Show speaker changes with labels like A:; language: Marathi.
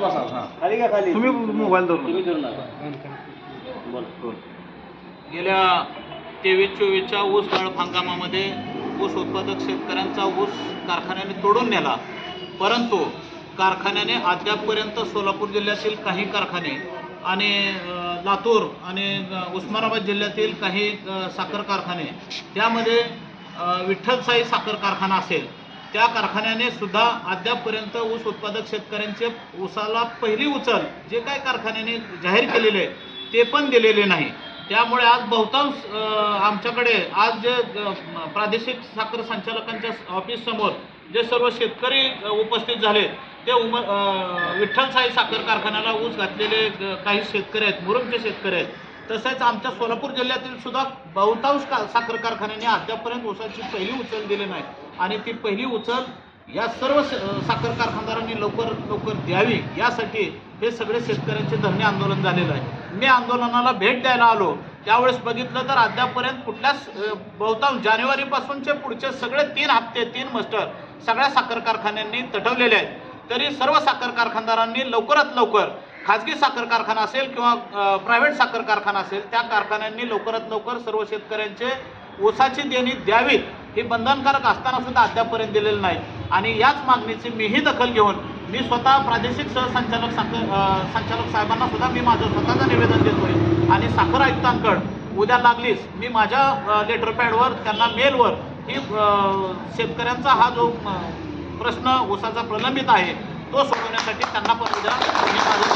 A: बसा. हा.
B: खाली का खाली?
C: तुम्ही मोबाईल धरून.
B: तुम्ही धरून नका. बोला.
D: गेल्या तेवीस चोवीसच्या ऊस गाळप हंगामामध्ये ऊस उत्पादक शेतकऱ्यांचा ऊस कारखान्याने तोडून नेला. परंतु कारखान्याने अद्यापपर्यंत सोलापूर जिल्ह्यातील काही कारखाने आणि अ, लातूर आणि अ, उस्मानाबाद जिल्ह्यातील काही अ, साखर कारखाने त्यामध्ये अ, विठ्ठलसाई साखर कारखाना असेल त्या कारखान्याने सुद्धा अद्यापपर्यंत ऊस उत्पादक शेतकऱ्यांचे ऊसाला पहिली उचल जे काय कारखान्याने जाहीर केलेले आहे ते पण दिलेले नाही. त्यामुळे आज बहुतांश आमच्याकडे आज जे प्रादेशिक साखर संचालकांच्या ऑफिससमोर जे सर्व शेतकरी उपस्थित झाले ते उम विठ्ठलसाई साखर कारखान्याला ऊस घातलेले काही शेतकरी आहेत मुरुमचे शेतकरी आहेत. तसेच आमच्या सोलापूर जिल्ह्यातील सुद्धा बहुतांश का साखर कारखान्यांनी अद्यापर्यंत ऊसाची पहिली उचल दिली नाही. आणि ती पहिली उचल या सर्व स- साखर कारखानदारांनी लवकर लवकर द्यावी यासाठी हे सगळे शेतकऱ्यांचे धरणे आंदोलन झालेलं आहे. मी आंदोलनाला भेट द्यायला आलो. त्यावेळेस बघितलं तर अद्यापपर्यंत कुठल्याच बहुतांश जानेवारीपासूनचे पुढचे सगळे तीन हप्ते तीन मस्टर सगळ्या साखर कारखान्यांनी तटवलेले आहेत. तरी सर्व साखर कारखानदारांनी लवकरात लवकर खाजगी साखर कारखाना असेल किंवा प्रायव्हेट साखर कारखाना असेल त्या कारखान्यांनी लवकरात लवकर सर्व शेतकऱ्यांचे ऊसाची देणी द्यावीत हे बंधनकारक असताना सुद्धा अद्यापपर्यंत दिलेलं नाही. आणि याच मागणीची मीही दखल घेऊन मी स्वतः प्रादेशिक सहसंचालक साखर संचालक साहेबांना सुद्धा मी माझं स्वतःचं निवेदन देतोय. आणि साखर आयुक्तांकडं उद्या लागलीच मी माझ्या लेटर पॅडवर त्यांना मेलवर ही शेतकऱ्यांचा हा जो प्रश्न ऊसाचा प्रलंबित आहे तो सोडवण्यासाठी त्यांना पण उद्या मी माझं